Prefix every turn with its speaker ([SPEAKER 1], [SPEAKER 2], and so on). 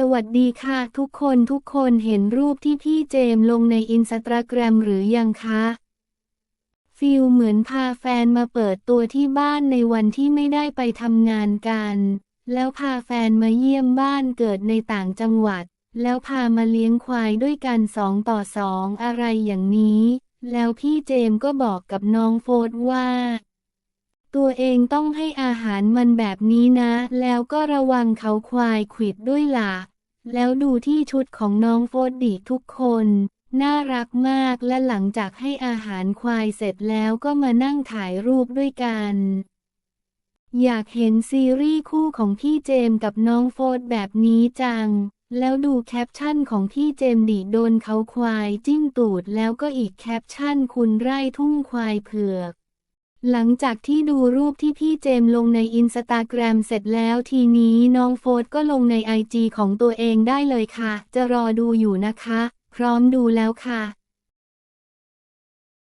[SPEAKER 1] สวัสดีค่ะทุกคนทุกคนเห็นรูปที่พี่เจมลงในอินสตาแกรมหรือยังคะ ฟิลเหมือนพาแฟนมาเปิดตัวที่บ้านในวันที่ไม่ได้ไปทำงานกัน แล้วพาแฟนมาเยี่ยมบ้านเกิดในต่างจังหวัด แล้วพามาเลี้ยงควายด้วยกันสองต่อสองอะไรอย่างนี้ แล้วพี่เจมก็บอกกับน้องโฟดว่า ตัวเองต้องให้อาหารมันแบบนี้นะ แล้วก็ระวังเขาควายขิดด้วยล่ะ แล้วดูที่ชุดของน้องโฟดดิทุกคน น่ารักมากและหลังจากให้อาหารควายเสร็จแล้วก็มานั่งถ่ายรูปด้วยกัน อยากเห็นซีรีส์คู่ของพี่เจมกับน้องโฟดแบบนี้จัง แล้วดูแคปชั่นของพี่เจมดิโดนเขาควายจิ้มตูดแล้วก็อีกแคปชั่นคุณไร่ทุ่งควายเผือก หลังจากที่ดูรูปที่พี่เจมส์ลงในอินสตาแกรมเสร็จแล้วทีนี้น้องโฟดก็ลงในไอจีของตัวเองได้เลยค่ะ จะรอดูอยู่นะคะ พร้อมดูแล้วค่ะ